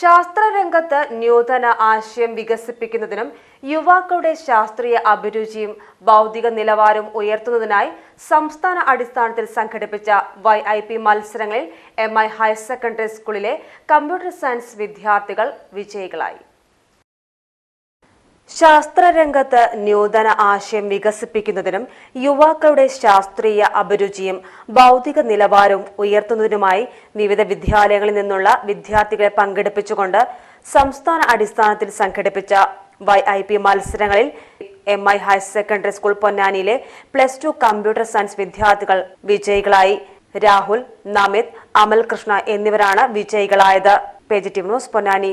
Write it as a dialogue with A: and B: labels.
A: ശാസ്ത്രരംഗത്ത് നൂതന ആശയം വികസിപ്പിക്കുന്നതിനും യുവാക്കളുടെ ശാസ്ത്രീയ അഭിരുചിയും ബൗദ്ധിക നിലവാരവും ഉയർത്തുന്നതിനായി സംസ്ഥാന അടിസ്ഥാനത്തിൽ സംഘടിപ്പിച്ച വൈ ഐ പി മത്സരങ്ങളിൽ എം ഐ ഹയർ സെക്കൻഡറി സ്കൂളിലെ കമ്പ്യൂട്ടർ സയൻസ് വിദ്യാർത്ഥികൾ വിജയികളായി. ശാസ്ത്രരംഗത്ത് നൂതന ആശയം വികസിപ്പിക്കുന്നതിനും യുവാക്കളുടെ ശാസ്ത്രീയ അഭിരുചിയും ബൗദ്ധിക നിലവാരവും ഉയർത്തുന്നതിനുമായി വിവിധ വിദ്യാലയങ്ങളിൽ നിന്നുള്ള വിദ്യാർത്ഥികളെ പങ്കെടുപ്പിച്ചുകൊണ്ട് സംസ്ഥാന അടിസ്ഥാനത്തിൽ സംഘടിപ്പിച്ച വൈ ഐ പി മത്സരങ്ങളിൽ M I higher secondary school പൊന്നാനിയിലെ plus two computer science വിദ്യാർത്ഥികൾ വിജയികളായി. രാഹുൽ നമിത് അമൽ കൃഷ്ണ എന്നിവരാണ് വിജയികളായത്. Positive news Ponnani.